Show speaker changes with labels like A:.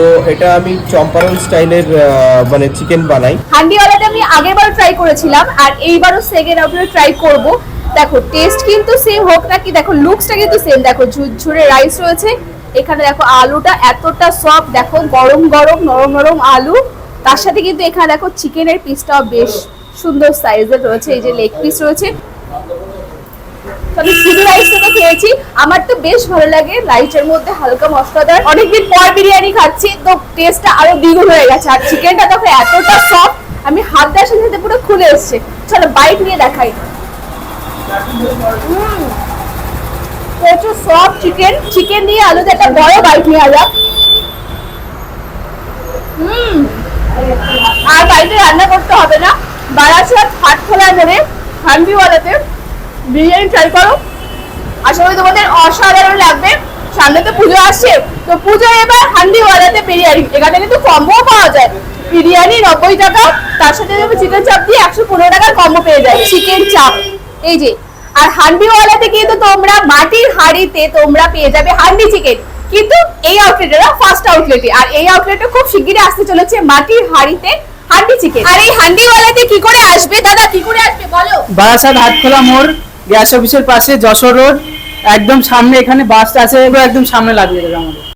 A: তো এটা আমি চম্পারন স্টাইলের মানে চিকেন বানাই।
B: হান্ডিওয়ালাটা আমি আগেরবার ট্রাই করেছিলাম, আর এইবারও সেকেন্ড আউটলেট ট্রাই করব। দেখো টেস্ট কিন্তু সেম হোক না কি দেখো লুকসটা কিন্তু সেম দেখো, ঝুরঝুরে রাইস রয়েছে। এখানে দেখো, আলুটা এতটা সফট দেখো, গরম গরম, নরম নরম আলু। তার সাথে কিন্তু এখানে দেখো চিকেনের পিসটাও বেশ সুন্দর সাইজের রয়েছে। এই যে লেগ পিস রয়েছে। তবে শুধু রাইসটা তো খেয়েছি আমার তো বেশ ভালো লাগে রাইসের মধ্যে হালকা মশলাদার। অনেকদিন পর বিরিয়ানি খাচ্ছি, তো টেস্টটা আরও দ্বিগুণ হয়ে গেছে। আর চিকেনটা দেখো, এতটা সফট আমি হাত দেওয়ার সাথে সাথে পুরো খুলে এসছে। চলো বাইট নিয়ে দেখাই। প্রচুর সফট চিকেন চিকেন দিয়ে আলুতে একটা বড় বাইট নেওয়া যাক হুম, আর বাড়িতে রান্না করতে হবে না। বারাসাত হাটখোলা মোড়ে হান্ডিওয়ালাতে বিরিয়ানি ট্রাই করো। আশা করি তোমাদের অসাধারণ লাগবে। সামনে তো পুজো আসছে, তো পুজো এবার হান্ডিওয়ালাতে বিরিয়ানি। এখানে কিন্তু কম্বো পাওয়া যায়। বিরিয়ানি নব্বই টাকা, তার সাথে তুমি চিকেন চাপ দিয়ে একশো পনেরো টাকার কম্বো পেয়ে যাবে। চিকেন চাপ এই যে, আর হান্ডিওয়ালাতে কিন্তু তোমরা মাটির হাঁড়িতে তোমরা পেয়ে যাবে হান্ডি চিকেন কিন্তু এই আউটলেটে না ফার্স্ট আউটলেটে আর এই আউটলেটে খুব শিগগিরই আসতে চলেছে মাটির হাঁড়িতে হান্ডি চিকেন আর এই হান্ডিওয়ালাতে কি করে আসবে? দাদা, কি করে আসবে বলো?
C: বারাসাত হাটখোলা মোড়। গ্যাস অফিসের পাশে যশোর রোড, একদম সামনে এখানে বাসটা আছে একদম সামনে লাগিয়ে দেবে আমাদের।